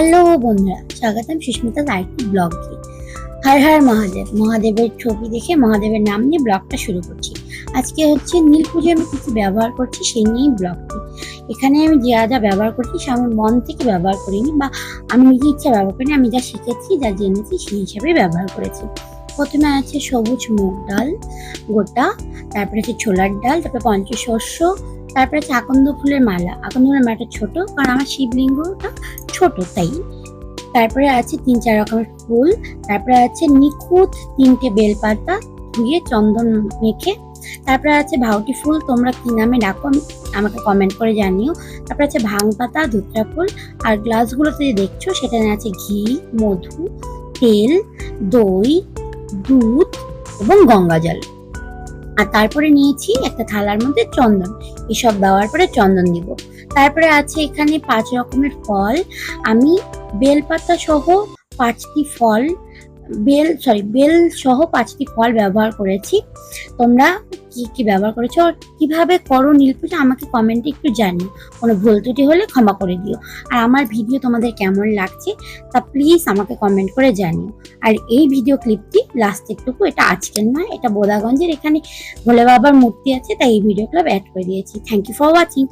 Hello বন্ধুরা, স্বাগতম সুস্মিতা আরেকটি ব্লগে হর হর মহাদেব, মহাদেবের ছবি দেখে মহাদেবের নাম নিয়ে ব্লগটা শুরু করছি। আজকে হচ্ছে নীল পুজো আমি কিছু ব্যবহার করছি সেই নিয়েই ব্লগটি এখানে আমি যা যা ব্যবহার করছি সে আমার মন থেকে ব্যবহার করিনি বা আমি নিজের ইচ্ছা ব্যবহার করিনি, আমি যা শিখেছি, যা জেনেছি সেই হিসাবে ব্যবহার করেছি। প্রথমে আছে সবুজ মুগ ডাল, গোটা, তারপরে আছে ছোলার ডাল, তারপরে পঞ্চশস্য, তারপরে আছে আকন্দ ফুলের মালা। আকন্দ ফুলের মালাটা ছোট, কারণ আমার শিবলিঙ্গটা ছোট, তাই। তারপরে আছে তিন চার রকমের ফুল, তারপরে আছে নিখুঁত তিনটে বেলপাতা ধুয়ে চন্দন মেখে, তারপরে আছে ভাউটি ফুল, তোমরা কি নামে ডাকো আমাকে কমেন্ট করে জানিও। তারপরে আছে ভাং পাতা ধুতরা ফুল, আর গ্লাসগুলোতে যে দেখছ, সেখানে আছে ঘি, মধু, তেল, দই দুধ এবং গঙ্গা জল। আর তারপরে নিয়েছি একটা থালার মধ্যে চন্দন। এসব দেওয়ার পরে চন্দন দিব তারপরে আছে এখানে পাঁচ রকমের ফল। আমি বেলপাতা সহ পাঁচটি ফল বেল সরি বেল সহ পাঁচটি ফল ব্যবহার করেছি। তোমরা কি কি ব্যবহার করেছ? আর কীভাবে করো নীল পুজো আমাকে কমেন্টে একটু জানিও। কোনো ভুল ত্রুটি হলে ক্ষমা করে দিও। আর আমার ভিডিও তোমাদের কেমন লাগছে তা প্লিজ আমাকে কমেন্ট করে জানিও। আর এই ভিডিও ক্লিপটি লাস্টেরটুকু এটা আজকের নয়, এটা বোদাগঞ্জের এখানে ভোলে বাবার মূর্তি আছে, তাই এই ভিডিও ক্লাব অ্যাড করে দিয়েছি। Thank you for watching